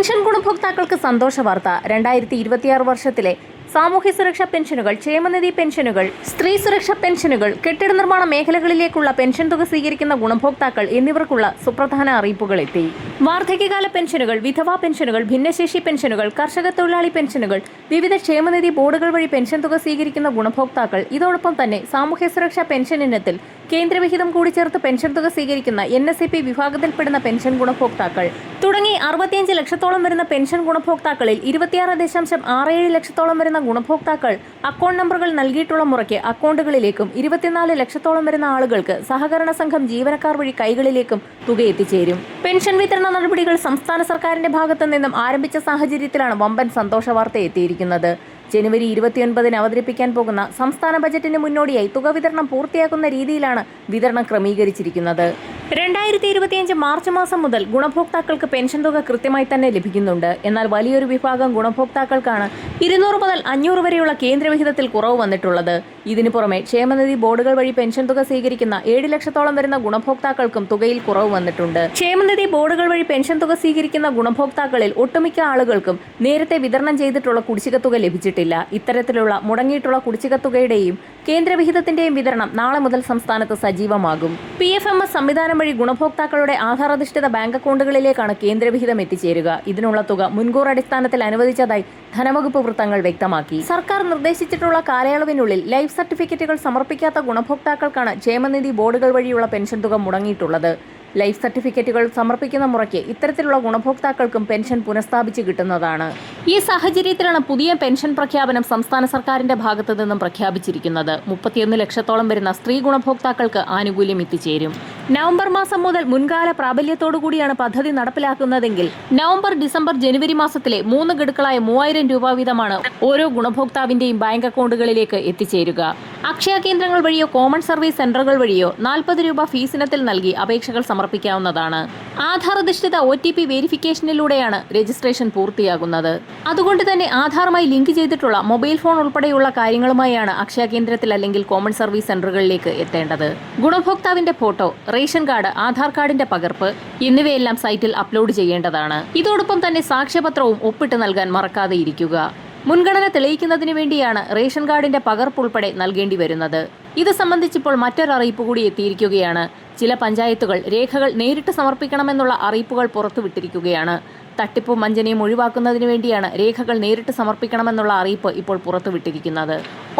Pension ഗുണഭോക്താക്കൾക്ക് സന്തോഷ വാർത്ത രണ്ടായിരത്തി ഇരുപത്തിയാറ് വർഷത്തിലെ സാമൂഹ്യ സുരക്ഷാ പെൻഷനുകൾ ക്ഷേമനിധി പെൻഷനുകൾ സ്ത്രീ സുരക്ഷാ പെൻഷനുകൾ കെട്ടിട നിർമ്മാണ മേഖലകളിലേക്കുള്ള പെൻഷൻ തുക സ്വീകരിക്കുന്ന ഗുണഭോക്താക്കൾ എന്നിവർക്കുള്ള സുപ്രധാന അറിയിപ്പുകൾ എത്തി വാർദ്ധക്യകാല പെൻഷനുകൾ വിധവാ പെൻഷനുകൾ ഭിന്നശേഷി പെൻഷനുകൾ കർഷക തൊഴിലാളി പെൻഷനുകൾ വിവിധ ക്ഷേമനിധി ബോർഡുകൾ വഴി പെൻഷൻ തുക സ്വീകരിക്കുന്ന ഗുണഭോക്താക്കൾ ഇതോടൊപ്പം തന്നെ സാമൂഹ്യ സുരക്ഷാ പെൻഷൻ ഇനത്തിൽ കേന്ദ്രവിഹിതം കൂടി ചേർത്ത് പെൻഷൻ തുക സ്വീകരിക്കുന്ന എൻ എസ് പി വിഭാഗത്തിൽപ്പെടുന്ന പെൻഷൻ ഗുണഭോക്താക്കൾ. തുടങ്ങി അറുപത്തിയഞ്ച് ലക്ഷത്തോളം വരുന്ന പെൻഷൻ ഗുണഭോക്താക്കളിൽ ഇരുപത്തിയാറ് ദശാംശം ആറ് ഏഴ് ലക്ഷത്തോളം വരുന്ന ഗുണഭോക്താക്കൾ അക്കൗണ്ട് നമ്പറുകൾ നൽകിയിട്ടുള്ള മുറയ്ക്ക് അക്കൗണ്ടുകളിലേക്കും ഇരുപത്തിനാല് ലക്ഷത്തോളം വരുന്ന ആളുകൾക്ക് സഹകരണ സംഘം ജീവനക്കാർ വഴി കൈകളിലേക്കും തുക എത്തിച്ചേരും പെൻഷൻ വിതരണ നടപടികൾ സംസ്ഥാന സർക്കാരിന്റെ ഭാഗത്തു നിന്നും ആരംഭിച്ച സാഹചര്യത്തിലാണ് വമ്പൻ സന്തോഷ വാർത്ത എത്തിയിരിക്കുന്നത്. ജനുവരി ഇരുപത്തിയൊൻപതിന് അവതരിപ്പിക്കാൻ പോകുന്ന സംസ്ഥാന ബജറ്റിന് മുന്നോടിയായി തുക വിതരണം പൂർത്തിയാക്കുന്ന രീതിയിലാണ് വിതരണം ക്രമീകരിച്ചിരിക്കുന്നത്. രണ്ടായിരത്തി ഇരുപത്തിയഞ്ച് മാർച്ച് മാസം മുതൽ ഗുണഭോക്താക്കൾക്ക് പെൻഷൻ തുക കൃത്യമായി തന്നെ ലഭിക്കുന്നുണ്ട്. എന്നാൽ വലിയൊരു വിഭാഗം ഗുണഭോക്താക്കൾക്കാണ് ഇരുന്നൂറ് മുതൽ അഞ്ഞൂറ് വരെയുള്ള കേന്ദ്രവിഹിതത്തിൽ കുറവ് വന്നിട്ടുള്ളത്. ഇതിനു പുറമെ ക്ഷേമനിധി ബോർഡുകൾ വഴി പെൻഷൻ തുക സ്വീകരിക്കുന്ന ഏഴ് ലക്ഷത്തോളം വരുന്ന ഗുണഭോക്താക്കൾക്കും തുകയിൽ കുറവ് വന്നിട്ടുണ്ട്. ക്ഷേമനിധി ബോർഡുകൾ വഴി പെൻഷൻ തുക സ്വീകരിക്കുന്ന ഗുണഭോക്താക്കളിൽ ഒട്ടുമിക്ക ആളുകൾക്കും നേരത്തെ വിതരണം ചെയ്തിട്ടുള്ള കുടിശ്ശിക തുക ലഭിച്ചിട്ടില്ല. ഇത്തരത്തിലുള്ള മുടങ്ങിയിട്ടുള്ള കുടിശ്ശിക തുകയുടെയും കേന്ദ്രവിഹിതത്തിന്റെയും വിതരണം നാളെ മുതൽ സംസ്ഥാനത്ത് സജീവമാകും. പി എഫ് എം എസ് സംവിധാനം വഴി ഗുണഭോക്താക്കളുടെ ആധാരധിഷ്ഠിത ബാങ്ക് അക്കൗണ്ടുകളിലേക്കാണ് കേന്ദ്രവിഹിതം എത്തിച്ചേരുക. ഇതിനുള്ള തുക മുൻകൂർ അടിസ്ഥാനത്തിൽ അനുവദിച്ചതായി ധനവകുപ്പ് വൃത്തങ്ങൾ വ്യക്തമാക്കി. സർക്കാർ നിർദ്ദേശിച്ചിട്ടുള്ള കാലയളവിനുള്ളിൽ ലൈഫ് സർട്ടിഫിക്കറ്റുകൾ സമർപ്പിക്കാത്ത ഗുണഭോക്താക്കൾക്കാണ് ക്ഷേമനിധി ബോർഡുകൾ വഴിയുള്ള പെൻഷൻ തുക മുടങ്ങിയിട്ടുള്ളത്. ലൈഫ് സർട്ടിഫിക്കറ്റുകൾ സമർപ്പിക്കുന്ന മുറയ്ക്ക് ഇത്തരത്തിലുള്ള ഗുണഭോക്താക്കൾക്കും പെൻഷൻ പുനഃസ്ഥാപിച്ച് കിട്ടുന്നതാണ്. ഈ സാഹചര്യത്തിലാണ് പുതിയ പെൻഷൻ പ്രഖ്യാപനം സംസ്ഥാന സർക്കാരിന്റെ ഭാഗത്തു നിന്നും പ്രഖ്യാപിച്ചിരിക്കുന്നത്. മുപ്പത്തിയൊന്ന് ലക്ഷത്തോളം വരുന്ന സ്ത്രീ ഗുണഭോക്താക്കൾക്ക് ആനുകൂല്യം എത്തിച്ചേരും. നവംബർ മാസം മുതൽ മുൻകാല പ്രാബല്യത്തോടുകൂടിയാണ് പദ്ധതി നടപ്പിലാക്കുന്നതെങ്കിൽ നവംബർ ഡിസംബർ ജനുവരി മാസത്തിലെ മൂന്ന് ഗഡുക്കളായ മൂവായിരം രൂപ വീതമാണ് ഓരോ ഗുണഭോക്താവിന്റെയും ബാങ്ക് അക്കൗണ്ടുകളിലേക്ക് എത്തിച്ചേരുക. അക്ഷയ കേന്ദ്രങ്ങൾ വഴിയോ കോമൺ സർവീസ് സെന്ററുകൾ വഴിയോ നാൽപ്പത് രൂപ ഫീസിനത്തിൽ നൽകി അപേക്ഷകൾ സമർപ്പിക്കാവുന്നതാണ്. ആധാർ അധിഷ്ഠിത ഒ ടി പി വെരിഫിക്കേഷനിലൂടെയാണ് രജിസ്ട്രേഷൻ പൂർത്തിയാകുന്നത്. അതുകൊണ്ട് തന്നെ ആധാറുമായി ലിങ്ക് ചെയ്തിട്ടുള്ള മൊബൈൽ ഫോൺ ഉൾപ്പെടെയുള്ള കാര്യങ്ങളുമായാണ് അക്ഷയ കേന്ദ്രത്തിൽ അല്ലെങ്കിൽ കോമൺ സർവീസ് സെന്ററുകളിലേക്ക് എത്തേണ്ടത്. ഗുണഭോക്താവിന്റെ ഫോട്ടോ റേഷൻ കാർഡ് ആധാർ കാർഡിന്റെ പകർപ്പ് എന്നിവയെല്ലാം സൈറ്റിൽ അപ്ലോഡ് ചെയ്യേണ്ടതാണ്. ഇതോടൊപ്പം തന്നെ സാക്ഷ്യപത്രവും ഒപ്പിട്ട് നൽകാൻ മറക്കാതെ ഇരിക്കുക മുൻഗണന തെളിയിക്കുന്നതിന് വേണ്ടിയാണ് റേഷൻ കാർഡിന്റെ പകർപ്പ് ഉൾപ്പെടെ നൽകേണ്ടി വരുന്നത്. ഇത് സംബന്ധിച്ചിപ്പോൾ മറ്റൊരു അറിയിപ്പ് കൂടി എത്തിയിരിക്കുകയാണ്. ചില പഞ്ചായത്തുകൾ രേഖകൾ നേരിട്ട് സമർപ്പിക്കണമെന്നുള്ള അറിയിപ്പുകൾ പുറത്തുവിട്ടിരിക്കുകയാണ്. തട്ടിപ്പും വഞ്ചനയും ഒഴിവാക്കുന്നതിന് വേണ്ടിയാണ് രേഖകൾ നേരിട്ട് സമർപ്പിക്കണമെന്നുള്ള അറിയിപ്പ് ഇപ്പോൾ പുറത്തുവിട്ടിരിക്കുന്നത്.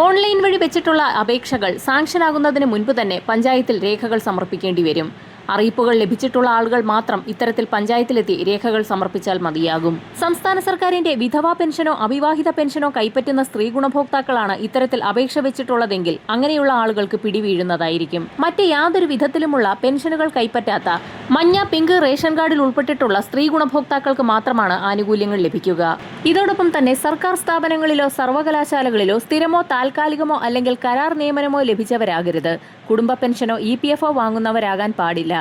ഓൺലൈൻ വഴി വെച്ചിട്ടുള്ള അപേക്ഷകൾ സാങ്ഷനാകുന്നതിന് മുൻപ് തന്നെ പഞ്ചായത്തിൽ രേഖകൾ സമർപ്പിക്കേണ്ടി വരും. അറിയിപ്പുകൾ ലഭിച്ചിട്ടുള്ള ആളുകൾ മാത്രം ഇത്തരത്തിൽ പഞ്ചായത്തിലെത്തി രേഖകൾ സമർപ്പിച്ചാൽ മതിയാകും. സംസ്ഥാന സർക്കാരിന്റെ വിധവാ പെൻഷനോ അവിവാഹിത പെൻഷനോ കൈപ്പറ്റുന്ന സ്ത്രീ ഗുണഭോക്താക്കളാണ് ഇത്തരത്തിൽ അപേക്ഷ വെച്ചിട്ടുള്ളതെങ്കിൽ അങ്ങനെയുള്ള ആളുകൾക്ക് പിടിവീഴുന്നതായിരിക്കും. മറ്റ് യാതൊരു വിധത്തിലുമുള്ള പെൻഷനുകൾ കൈപ്പറ്റാത്ത മഞ്ഞ പിങ്ക് റേഷൻ കാർഡിൽ ഉൾപ്പെട്ടിട്ടുള്ള സ്ത്രീ ഗുണഭോക്താക്കൾക്ക് മാത്രമാണ് ആനുകൂല്യങ്ങൾ ലഭിക്കുക. ഇതോടൊപ്പം തന്നെ സർക്കാർ സ്ഥാപനങ്ങളിലോ സർവകലാശാലകളിലോ സ്ഥിരമോ താൽക്കാലികമോ അല്ലെങ്കിൽ കരാർ നിയമനമോ ലഭിച്ചവരാകരുത്. കുടുംബ പെൻഷനോ ഇ പി എഫോ വാങ്ങുന്നവരാകാൻ പാടില്ല.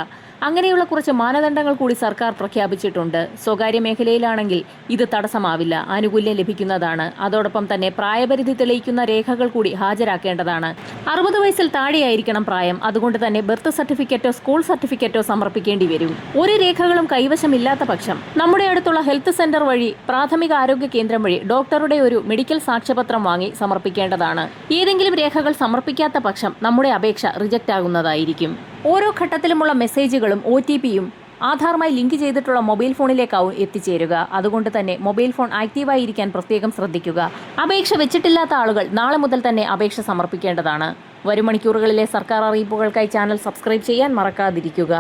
അങ്ങനെയുള്ള കുറച്ച് മാനദണ്ഡങ്ങൾ കൂടി സർക്കാർ പ്രഖ്യാപിച്ചിട്ടുണ്ട്. സ്വകാര്യ മേഖലയിലാണെങ്കിൽ ഇത് തടസ്സമാവില്ല. ആനുകൂല്യം ലഭിക്കുന്നതാണ്. അതോടൊപ്പം തന്നെ പ്രായപരിധി തെളിയിക്കുന്ന രേഖകൾ കൂടി ഹാജരാക്കേണ്ടതാണ്. അറുപത് വയസ്സിൽ താഴെയായിരിക്കണം പ്രായം. അതുകൊണ്ട് തന്നെ ബർത്ത് സർട്ടിഫിക്കറ്റോ സ്കൂൾ സർട്ടിഫിക്കറ്റോ സമർപ്പിക്കേണ്ടി വരും. ഒരു രേഖകളും കൈവശമില്ലാത്ത പക്ഷം നമ്മുടെ അടുത്തുള്ള ഹെൽത്ത് സെന്റർ വഴി പ്രാഥമിക ആരോഗ്യ കേന്ദ്രം വഴി ഡോക്ടറുടെ ഒരു മെഡിക്കൽ സാക്ഷ്യപത്രം വാങ്ങി സമർപ്പിക്കേണ്ടതാണ്. ഏതെങ്കിലും രേഖകൾ സമർപ്പിക്കാത്ത പക്ഷം നമ്മുടെ അപേക്ഷ റിജക്റ്റ് ആകുന്നതായിരിക്കും ഓരോ ഘട്ടത്തിലുമുള്ള മെസ്സേജുകളും ഒ ടി പിയും ആധാറുമായി ലിങ്ക് ചെയ്തിട്ടുള്ള മൊബൈൽ ഫോണിലേക്കാവും എത്തിച്ചേരുക. അതുകൊണ്ട് തന്നെ മൊബൈൽ ഫോൺ ആക്റ്റീവായിരിക്കാൻ പ്രത്യേകം ശ്രദ്ധിക്കുക. അപേക്ഷ വെച്ചിട്ടില്ലാത്ത ആളുകൾ നാളെ മുതൽ തന്നെ അപേക്ഷ സമർപ്പിക്കേണ്ടതാണ്. വരും മണിക്കൂറുകളിലെ സർക്കാർ അറിയിപ്പുകൾക്കായി ചാനൽ സബ്സ്ക്രൈബ് ചെയ്യാൻ മറക്കാതിരിക്കുക.